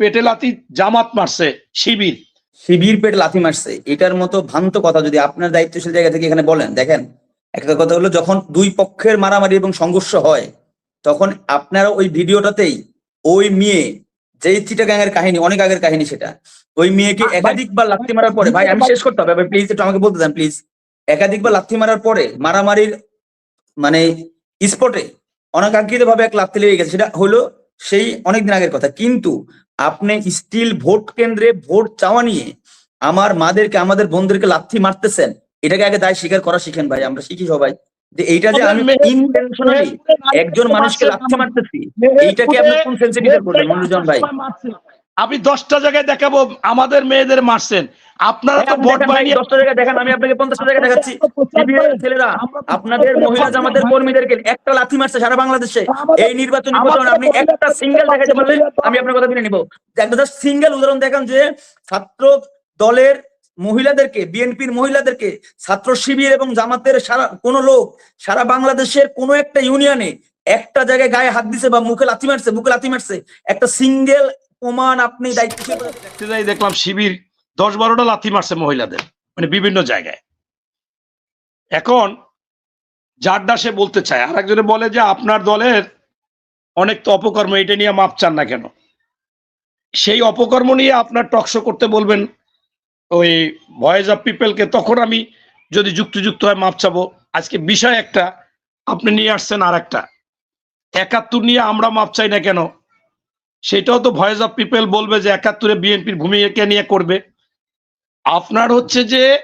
পেটে লাথি জামাত মারছে শিবির। শিবির পেট লাথি মারছে এটার মতো ভ্রান্ত কথা যদি আপনার দায়িত্বশীল জায়গা থেকে এখানে বলেন দেখেন একটা কথা হলো যখন দুই পক্ষের মারামারি এবং সংঘর্ষ হয় তখন আপনারা ওই ভিডিওটাতেই ওই মেয়ে যেই চিটাগাং এর কাহিনী অনেক আগের কাহিনী সেটা ওই মেয়েকে একাধিকবার লাথি মারার পরে ভাই আমি শেষ করতে হবে প্লিজ একটু আমাকে বলতে দেন প্লিজ একাধিকবার লাথি মারার পরে মারামারির মানে স্পটে অনাকাঙ্ক্ষিত ভাবে এক লাথি লেগে গেছে সেটা হলো সেই অনেকদিন আগের কথা কিন্তু আপনি স্টিল ভোট কেন্দ্রে ভোট চাওয়া নিয়ে আমার মাদেরকে আমাদের বন্ধুদেরকে লাথি মারতেছেন এটাকে আগে দায় স্বীকার করা শিখেন ভাই আমরা শিখি সবাই যে এইটা যে আমি ইনটেনশনালি একজন মানুষকে লাথি মারতেছি এইটাকে আপনি কোন সেন্সিটিভ করবেন মনোরঞ্জন ভাই আমি দশটা জায়গায় দেখাবো আমাদের মেয়েদের মারছেন। আপনারা তো ভোট ভাই, দশটা জায়গায় দেখেন আমি আপনাকে পঞ্চাশটা জায়গায় দেখাচ্ছি। ছেলেরা আপনাদের মহিলা জামাতের কর্মীদেরকে একটা লাথি মারছে সারা বাংলাদেশে। এই নির্বাচনী প্রচারণা আপনি একটা সিঙ্গেল দেখাতে পারলে আমি আপনার কথা মেনে নিব। একটা সিঙ্গেল উদাহরণ দেখান যে ছাত্র দলের মহিলাদেরকে বিএনপির মহিলাদেরকে ছাত্র শিবির এবং জামাতের সারা কোন লোক সারা বাংলাদেশের কোন একটা ইউনিয়নে একটা জায়গায় গায়ে হাত দিছে বা মুখে লাথি মারছে মুখে লাথি মারছে একটা সিঙ্গেল প্রমাণ আপনি যাই দেখলাম শিবির, দশ বারোটা লাথি মারছে মহিলাদের মানে বিভিন্ন জায়গায়। এখন যার সে বলতে চায় আর একজনে বলে যে আপনার দলের অনেক তো অপকর্ম, এটা নিয়ে মাপ চান না কেন? সেই অপকর্ম নিয়ে আপনার টকশো করতে বলবেন, ওই ভয়েস অফ পিপলকে, তখন আমি যদি যুক্তিযুক্ত হয় মাপ চাবো। আজকে বিষয় একটা, আপনি নিয়ে আসছেন আর একটা একাত্তর নিয়ে আমরা মাপ চাই না কেন? সেটাও তো ভয়েস অফ পিপল বলবে যে একাত্তরে বিএনপির ভূমিকা নিয়ে করবে। আপনার হচ্ছে যে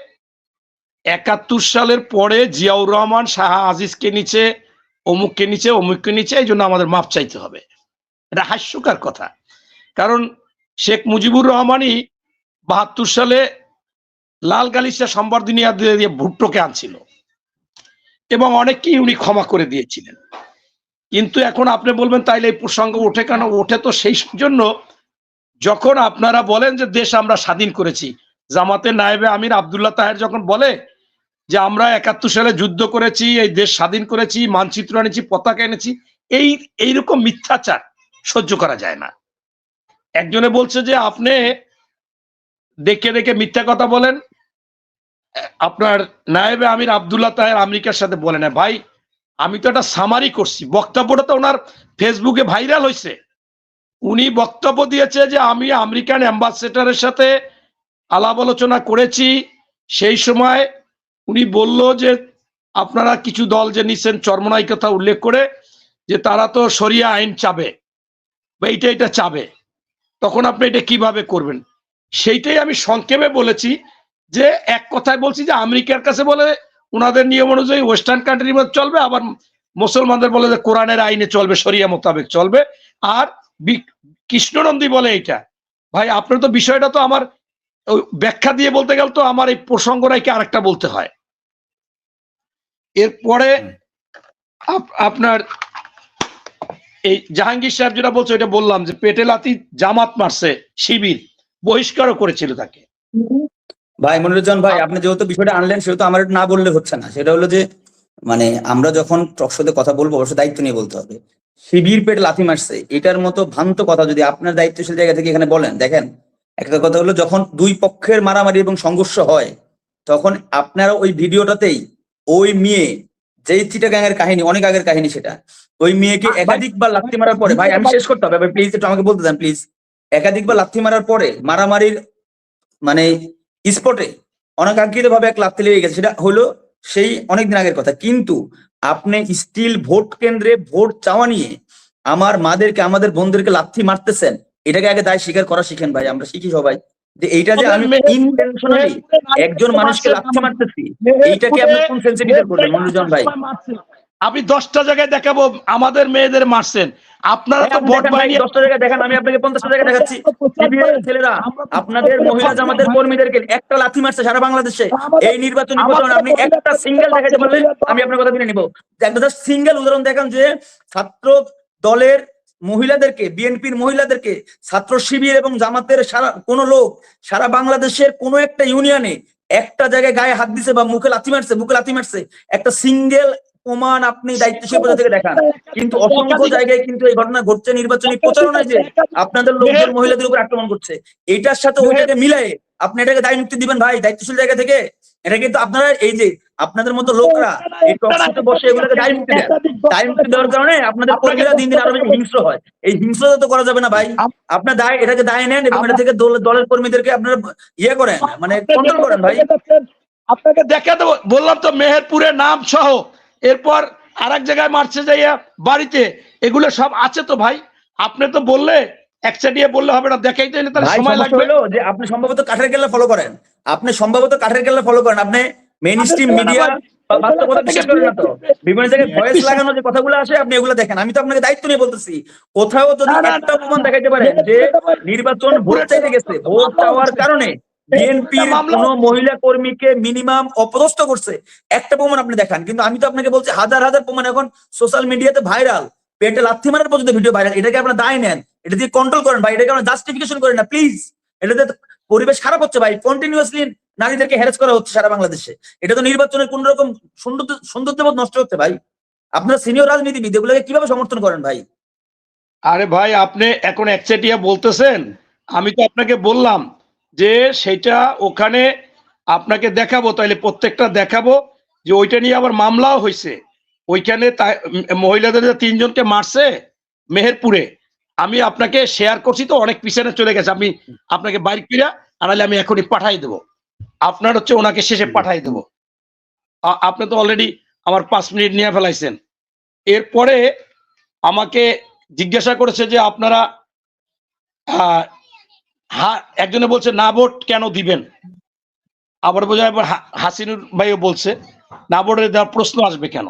একাত্তর সালের পরে জিয়াউর রহমান শাহ আজিজকে নিচে, অমুককে নিচে অমুককে নিচে, এই জন্য আমাদের মাপ চাইতে হবে। এটা হাস্যকর কথা। কারণ শেখ মুজিবুর রহমানই বাহাত্তর সালে লাল গালিচা সম্বর্ধনিয়া দিয়ে ভুট্টোকে আনছিল। এবং অনেককেই উনি ক্ষমা করে দিয়েছিলেন। কিন্তু এখন আপনি বলবেন, তাইলে এই প্রসঙ্গ ওঠে কেন? ওঠে তো সেই জন্য যখন আপনারা বলেন যে দেশ আমরা স্বাধীন করেছি, জামাতের নায়েবে আমির আবদুল্লাহ তাহের যখন বলে যে আমরা একাত্তর সালে যুদ্ধ করেছি, এই দেশ স্বাধীন করেছি, মানচিত্র এনেছি, পতাকা এনেছি, এই, এইরকম মিথ্যাচার সহ্য করা যায় না। একজনে বলছে যে, আপনি দেখে দেখে মিথ্যা কথা বলেন। আপনার নায়েবে আমির আবদুল্লাহ তাহের আমেরিকার সাথে বলে না ভাই আমি তো একটা সামারি করছি। বক্তব্যটা তো ওনার ফেসবুকে ভাইরাল হয়েছে উনি বক্তব্য দিয়েছে যে, আমি আমেরিকান অ্যাম্বাসেডারের সাথে আলাপ আলোচনা করেছি। সেই সময় উনি বলল যে, আপনারা কিছু দল যে নিচ্ছেন চর্মনাই কথা উল্লেখ করে, যে তারা তো সরিয়া আইন চাবে। বা এইটা এটা চাবে। তখন আপনি এটা কীভাবে করবেন? সেইটাই আমি সংক্ষেপে বলেছি যে, এক কথায় বলছি যে, আমেরিকার কাছে বলে ওনাদের নিয়ম অনুযায়ী ওয়েস্টার্ন কান্ট্রির মধ্যে চলবে আবার মুসলমানদের বলে যে কোরআনের আইনে চলবে শরিয়া মোতাবেক চলবে। আর কৃষ্ণনন্দী বলে এইটা। ভাই আপনার তো বিষয়টা তো আমার ব্যাখ্যা দিয়ে বলতে গেলে তো আমার এই প্রসঙ্গটাকে আরেকটা বলতে হয়। এরপরে আপ- আপনার এই জাহাঙ্গীর সাহেব যেটা বলছে ওইটা বললাম যে পেটে লাথি জামাত মারছে শিবির বহিষ্কারও করেছিল তাকে। ভাই মনিরুজ্জামান ভাই আপনি যেহেতু বিষয়টা আনলেন সেহেতু আমার না বললে হচ্ছে না। সেটা হলো যে মানে আমরা যখন টকশোতে কথা বলব অবশ্যই দায়িত্ব নিয়ে বলতে হবে। শিবির পেট লাথি মারছে এটার মতো ভ্রান্ত কথা যদি আপনার দায়িত্বশীল জায়গা থেকে এখানে বলেন দেখেন একটা কথা হলো যখন দুই পক্ষের মারামারি এবং সংঘর্ষ হয় তখন আপনারা ওই ভিডিওটাতেই ওই মেয়ে যেই চিটাগাং এর কাহিনী অনেক আগের কাহিনী সেটা ওই মেয়েকে একাধিকবার লাথি মারার পরে ভাই আমি শেষ করতে হবে প্লিজ একটু আমাকে বলতে দেন প্লিজ একাধিকবার লাথি মারার পরে মারামারির মানে স্পটে অনাকাঙ্ক্ষিত ভাবে এক লাথি লেগে গেছে সেটা হলো সেই অনেকদিন আগের কথা। কিন্তু আপনি স্টিল ভোট কেন্দ্রে ভোট চাওয়া নিয়ে আমার মাদেরকে আমাদের বোনদেরকে লাথি মারতেছেন এটাকে আগে দায় স্বীকার করা শিখেন ভাই আমরা শিখি সবাই। যে এইটা যে আমি ইনটেনশনালি একজন মানুষকে লাথি মারতেছি এইটাকে আপনি কোন সেন্সিটিভ করবেন মনোরঞ্জন ভাই? আমি দশটা জায়গায় দেখাবো আমাদের মেয়েদের মারছেন। আপনারা তো ভোট বাহিনী দশটা জায়গায় দেখেন আমি আপনাকে পঞ্চাশটা জায়গায় দেখাচ্ছি। ছেলেরা আপনাদের মহিলা জামাতের কর্মীদেরকে একটা লাথি মারছে সারা বাংলাদেশে। এই নির্বাচনী প্রচারণা আপনি একটা সিঙ্গেল দেখাতে পারলে আমি আপনার কথা মেনে নিব। একটা সিঙ্গেল উদাহরণ দেখান যে ছাত্র দলের মহিলাদেরকে বিএনপির মহিলাদেরকে ছাত্র শিবির এবং জামাতের সারা কোন লোক সারা বাংলাদেশের কোন একটা ইউনিয়নে একটা জায়গায় গায়ে হাত দিছে বা মুখে লাথি মারছে মুখে লাথি মারছে একটা সিঙ্গেল প্রমাণ আপনি দায়িত্বশীল পদে থেকে দেখান। কিন্তু অসংখ্য জায়গায় কিন্তু এই ঘটনা ঘটছে নির্বাচনী প্রচারণায় যে আপনাদের লোকজন মহিলাদের উপর আক্রমণ করছে। এটার সাথে ওইটাকে মিলাই আপনি এটাকে দায় মুক্তি দিবেন ভাই দায়িত্বশীল জায়গা থেকে। এটা কিন্তু আপনারা এই যে আপনাদের মতো লোকরা এই টকশোতে বসে এগুলোকে দায় মুক্তি দেন। দায় মুক্তি দেওয়ার কারণে আপনাদের কর্মীরা দিন দিন আরও বেশি হিংস্র হয়। এই হিংস্রতা তো করা যাবে না ভাই। আপনার দায় এটাকে দায় নেন এবং এটা থেকে দলের কর্মীদেরকে আপনারা ইয়ে করেন মানে কন্ট্রোল করেন ভাই। আপনাকে দেখা দেবো বললাম তো মেহেরপুরের নাম সহ। এরপর আর এক জায়গায় মারছে যাইয়া বাড়িতে। এগুলো সব আছে তো ভাই। আপনি তো বললে একচাটিয়ে বললে হবে না দেখাইতে হলে তাহলে সময় লাগবে। যে আপনি সম্ভবত কাঠের কেল্লা ফলো করেন। আপনি সম্ভবত কাঠের কেল্লা ফলো করেন। আপনি মেইন স্ট্রিম মিডিয়া তো। বিভিন্ন জায়গায় ভয়েস লাগানো যে কথাগুলো আসে আপনি এগুলো দেখেন। আমি তো আপনাকে দায়িত্ব নিয়ে বলতেছি কোথাও যদি একটা প্রমাণ দেখাইতে পারেন যে নির্বাচন ভোট চাইতে গেছে ভোট চাওয়ার কারণে। বিএনপির কোন মহিলা কর্মীকে মিনিমাম অপদস্থ করছে। একটা প্রমাণ আপনি দেখান কিন্তু আমি তো আপনাকে বলছি হাজার হাজার প্রমাণ এখন সোশ্যাল মিডিয়াতে ভাইরাল পেটে লাথি মারার পর্যন্ত ভিডিও ভাইরাল এটাকে আপনার দায় নেন। এটা দিয়ে কন্ট্রোল করেন ভাই এটাকে আপনার জাস্টিফিকেশন করেন না প্লিজ এটাতে পরিবেশ খারাপ হচ্ছে ভাই। কন্টিনিউয়াসলি নারীদেরকে হ্যারাস করা হচ্ছে সারা বাংলাদেশে। এটা তো নির্বাচনের কোন রকম সৌন্দর্য সৌন্দর্যবোধ নষ্ট হচ্ছে ভাই। আপনার সিনিয়র রাজনীতিবিদ এগুলোকে কীভাবে সমর্থন করেন ভাই? আরে ভাই আপনি এখন একচেটিয়া বলতেছেন। আমি তো আপনাকে বললাম যে সেটা ওখানে আপনাকে দেখাবো, তাইলে প্রত্যেকটা দেখাবো যে ওইটা নিয়ে আবার মামলাও হয়েছে ওইখানে মহিলাদের তিনজনকে মারছে মেহেরপুরে, আমি আপনাকে শেয়ার করছি তো, অনেক পিছনে চলে গেছে। আমি আপনাকে বাইর করিয়া আনালে আমি এখনই পাঠাই দেবো। আপনার হচ্ছে ওনাকে শেষে পাঠাই দেবো। আপনি তো অলরেডি আমার পাঁচ মিনিট নিয়ে ফেলাইছেন। এরপরে আমাকে জিজ্ঞাসা করেছে যে আপনারা হা- একজনে বলছে, না ভোট কেন দিবেন? আবার বোঝায় আবার হা- হাসিনুর ভাইও বলছে, না ভোটের দেওয়ার প্রশ্ন আসবে কেন?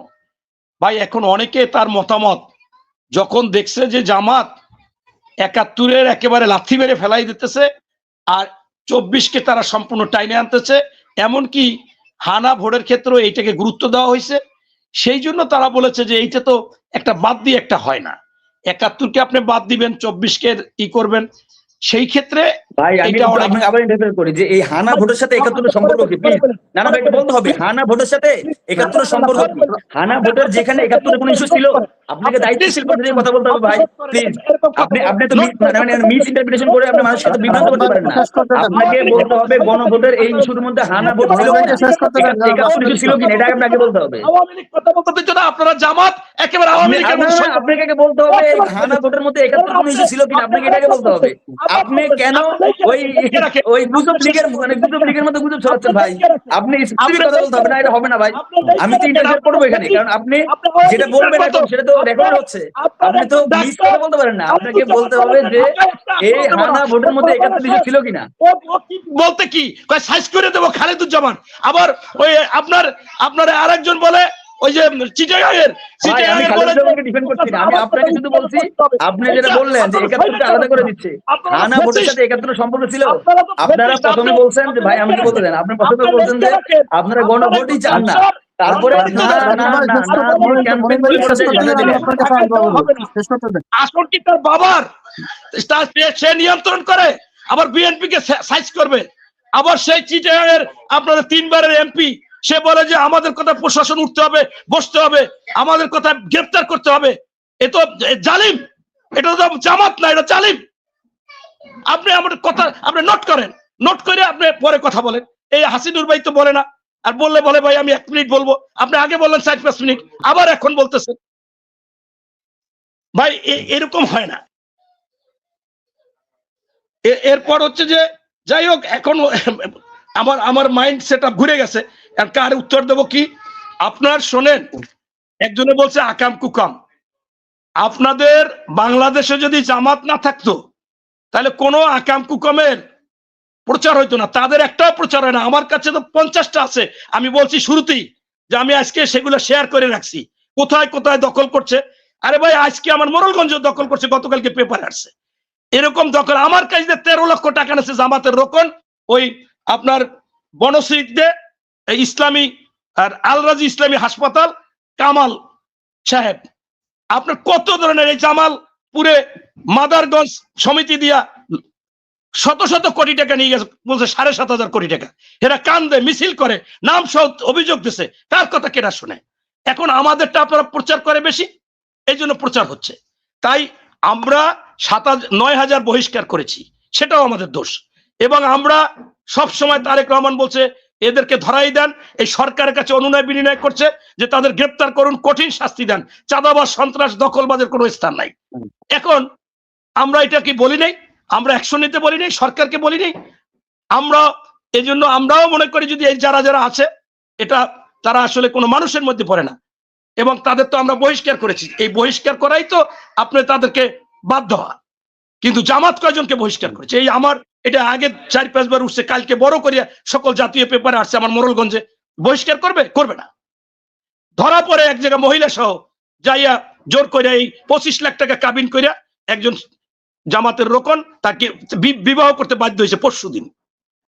ভাই, এখন অনেকে তার মতামত, যখন দেখছে যে জামাত একাত্তরের একেবারে লাথি মেরে ফেলাই দিতেছে আর চব্বিশকে তারা সম্পূর্ণ টাইনে আনতেছে, এমনকি হানা ভোটের ক্ষেত্রেও এইটাকে গুরুত্ব দেওয়া হয়েছে। সেই জন্য তারা বলেছে যে এইটা তো একটা বাদ দিয়ে একটা হয় না। একাত্তরকে আপনি বাদ দিবেন, চব্বিশকে ই করবেন সেই ক্ষেত্রে ভাই আমি আপনাকে আবার ইন্টারফেয়ার করি যে এই হানা ভোটের সাথে একাত্তরের সম্পর্ক কি? প্লিজ না না ভাই এটা বলতে হবে হানা ভোটের সাথে একাত্তরের সম্পর্ক হানা ভোটের যেখানে একাত্তরের কোনো ইস্যু ছিল আপনাকে দায়িত্বশীল পদ্ধতি কথা বলতে হবে ভাই। প্লিজ আপনি আপনি তো মানে মিস ইন্টারপ্রিটেশন করে আপনি মানুষের সাথে বিভ্রান্ত করতে পারেন না। আপনাকে বলতে হবে গণভোটের এই ইস্যুর মধ্যে হানা ভোট ছিল কিনা? একাত্তর ইস্যু ছিল কিনা? এটা আপনাকে বলতে হবে। আওয়ামী লীগ কথা বলতে না। আপনারা জামাত একেবারে আওয়ামী লীগের মতো আপনাকে বলতে হবে এই হানা ভোটের মধ্যে একাত্তর কোনো ইস্যু ছিল কিনা? আপনাকে এটাকে বলতে হবে। আপনি কেন ওই ওই গুজব লীগের মানে গুজব লীগের মতো গুজব ছড়াচ্ছেন ভাই। আপনি স্ত্রীর কথা বলতে হবে না এটা হবে না ভাই। আমি তো করব এখানে কারণ আপনি যেটা বলবেন এখন সেটা তো রেকর্ড হচ্ছে। আপনি তো মিস কথা বলতে পারেন না। আপনাকে বলতে হবে যে এই হানা ভোটের মধ্যে একাত্তর ইস্যু ছিল কিনা? ও- ও কি বলতে কি? সাইজ করে দেবো খালেদুজ্জামান। আবার ওই আপনার আপনার আরেকজন বলে ওই যে চিটাগাংয়ের ভাই, আমি চিটাগাংয়ের বলে ডিফেন্ড করছি না। আমি আপনাকে শুধু বলছি আপনি যেটা বললেন যে আলাদা করে দিচ্ছে। ভোটের সাথে সম্পর্ক ছিল। আপনারা প্রথমে বলছেন যে ভাই আমাকে বলতে দেন আপনি প্রথমে বলছেন যে আপনারা গণভোটই চান না। তারপরে না না না না আপনি ক্যাম্পেইন করে করে সেই ঝাঁটা দিলেন আসন কি তার বাবার সে- সে নিয়ন্ত্রণ করে আবার বিএনপি কে সাইজ করবে। আবার সেই চিটাগাংয়ের আপনাদের তিনবারের এমপি সে বলে যে আমাদের কথা প্রশাসন উঠতে হবে বসতে হবে আমাদের কথা গ্রেপ্তার করতে হবে। এ তো জালিম এটা তো জামাত না এটা জালিম। আপনি আমাদের কথা আপনি নোট করেন। নোট করে আপনি পরে কথা বলেন। এই হাসিনুর ভাই তো বলে না। আর বললে বলে, ভাই, আমি এক মিনিট বলব। আপনি আগে বললেন চার পাঁচ মিনিট, আবার এখন বলতেছেন। ভাই এরকম হয় না। এরপর হচ্ছে যে, যাই হোক, এখন আমার আমার মাইন্ড সেট ঘুরে গেছে। কার উত্তর দেবো কি? আপনার শোনেন, একজনে বলছে, আকাম কুকাম। আপনাদের বাংলাদেশে যদি জামাত না থাকতো, তাহলে কোনো আকাম কুকামের প্রচার হইতো না, তাদের একটাও প্রচার হয় না, আমার কাছে তো পঞ্চাশটা আছে। আমি বলছি শুরুতেই যে আমি আজকে সেগুলো শেয়ার করে রাখছি। কোথায় কোথায় দখল করছে? আরে ভাই, আজকে আমার মোরলগঞ্জ দখল করছে, গতকালকে পেপার আসছে। এরকম দখল, আমার কাছে তেরো লক্ষ টাকা নেছে জামাতের রোকন, ওই আপনার বনশ্রীতে ইসলামী আর আলরাজি ইসলামী হাসপাতাল, কামাল সাহেব। আপনার কত ধরনের এই জামাল পুরে মাদারগঞ্জ সমিতি দিয়া শত শত কোটি টাকা নিয়ে গেছে বলছে সাড়ে সাত হাজার কোটি টাকা। এরা কান্দে মিছিল করে নাম সহ অভিযোগ দিছে। কার কথা কেটা শুনে? এখন আমাদেরটা আপনারা প্রচার করে বেশি এই জন্য প্রচার হচ্ছে। তাই আমরা সাত হাজার- নয় হাজার বহিষ্কার করেছি সেটাও আমাদের দোষ। এবং আমরা সব সময় তারেক রহমান বলছে এদেরকে ধরাই দেন এই সরকারের কাছে অনুনয় বিনিময় করছে যে তাদের গ্রেপ্তার করুন কঠিন শাস্তি দেন। চাঁদাবাজ সন্ত্রাস দখলবাজের কোনো স্থান নাই। এখন আমরা এটা কি বলি নাই? আমরা অ্যাকশন নিতে বলি নাই সরকারকে বলি নাই আমরা এই জন্য আমরাও মনে করি যদি এই যারা যারা আছে, এটা তারা আসলে কোনো মানুষের মধ্যে পড়ে না। এবং তাদের তো আমরা বহিষ্কার করেছি। এই বহিষ্কার করাই তো আপনি তাদেরকে বাধ্য হওয়া। কিন্তু জামাত কয়জনকে বহিষ্কার করেছে? এই আমার, এটা আগে চার পাঁচবার উঠছে, কালকে বড় করিয়া সকল জাতীয় পেপারে আসছে আমার মোরলগঞ্জে। বহিষ্কার করবে? করবে না। ধরা পড়ে এক জায়গায় মহিলা সহ যাইয়া জোর করে এই পঁচিশ লাখ টাকা কাবিন করিয়া একজন জামাতের রোকন তাকে বিবাহ করতে বাধ্য হয়েছে পরশু দিন